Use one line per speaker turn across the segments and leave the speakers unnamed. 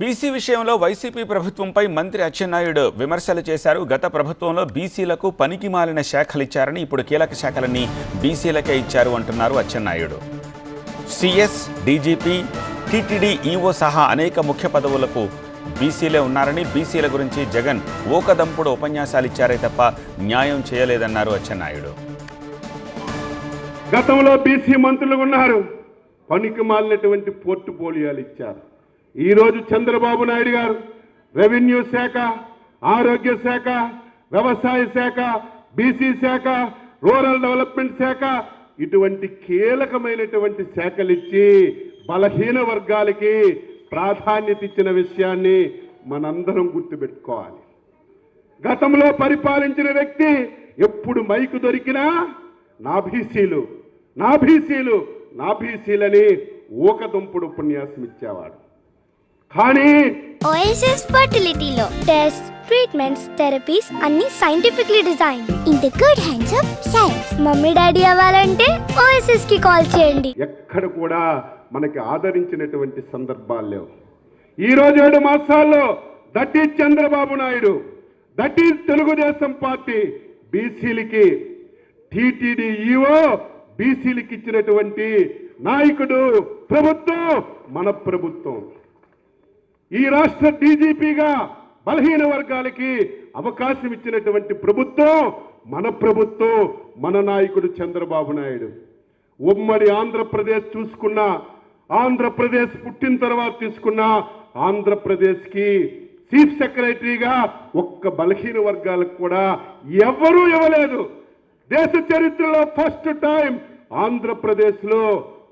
BC విషయంలో YCP ప్రభుత్వంపై మంత్రి అచ్చెన్నాయుడు విమర్శలు చేశారు. గత ప్రభుత్వంలో బీసీలకు పనికి మాలిన శాఖలు ఇచ్చారని ఇప్పుడు కీలక శాఖలన్నీ బీసీలకే ఇచ్చారు అంటున్నారు Atchannaidu. CS DGP TTD EO సహా అనేక ముఖ్య పదవులకు బీసీలే ఉన్నారని బీసీల గురించి జగన్ ఓకదంపుడు ఉపన్యాసాలు ఇచ్చారే తప్ప న్యాయం చేయలేదన్నారు అచ్చెన్నాయుడు.
గతంలో బీసీ మంత్రులు ఉన్నారు. పనికి మాలినటువంటి పోర్టుపోలియోలు ఇచ్చారు. ఈరోజు చంద్రబాబు నాయుడు గారు రెవెన్యూ శాఖ ఆరోగ్య శాఖ వ్యవసాయ శాఖ బీసీ శాఖ రూరల్ డెవలప్మెంట్ శాఖ ఇటువంటి కీలకమైనటువంటి శాఖలు ఇచ్చి బలహీన వర్గాలకి ప్రాధాన్యత ఇచ్చిన విషయాన్ని మనందరం గుర్తుపెట్టుకోవాలి. గతంలో పరిపాలించిన వ్యక్తి ఎప్పుడు మైకు దొరికినా నా బీసీలు నా బీసీలు నా బీసీలని ఊకదుంపుడు ఉపన్యాసం ఇచ్చేవాడు. కానీ
ఓఎస్ఎస్ ఫర్టిలిటీలో టెస్ట్ ట్రీట్మెంట్స్ థెరపీస్ అన్ని scientifically design in the good hands of science mummy daddy అవ్వాలంటే ఓఎస్ఎస్కి కాల్ చేయండి.
ఎక్కడ కూడా మనకి ఆదరించినటువంటి సందర్భాలు లేవు. ఈ రోజు ఏడు మాసాల్లో that is Chandrababu Naidu that is Telugu Desam party బీసీలకి టీటీడీ ఈఓ బీసీలకి ఇచ్చినటువంటి నాయకుడు ప్రభుత్వం మన ప్రభుత్వం. ఈ రాష్ట్ర డీజీపీగా బలహీన వర్గాలకి అవకాశం ఇచ్చినటువంటి ప్రభుత్వం మన ప్రభుత్వం మన నాయకుడు చంద్రబాబు నాయుడు. ఉమ్మడి ఆంధ్రప్రదేశ్ చూసుకున్న ఆంధ్రప్రదేశ్ పుట్టిన తర్వాత తీసుకున్న ఆంధ్రప్రదేశ్కి చీఫ్ సెక్రటరీగా ఒక్క బలహీన వర్గాలకు కూడా ఎవరూ ఇవ్వలేదు. దేశ చరిత్రలో ఫస్ట్ టైం ఆంధ్రప్రదేశ్లో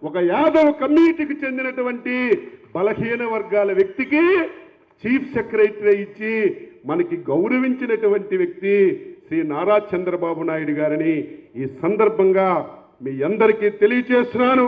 ఒక యాదవ్ కమ్యూనిటీకి చెందినటువంటి బలహీన వర్గాల వ్యక్తికి చీఫ్ సెక్రటరీ ఇచ్చి మనకి గౌరవించినటువంటి వ్యక్తి శ్రీ నారా చంద్రబాబు నాయుడు గారని ఈ సందర్భంగా మీ అందరికీ తెలియచేస్తున్నాను.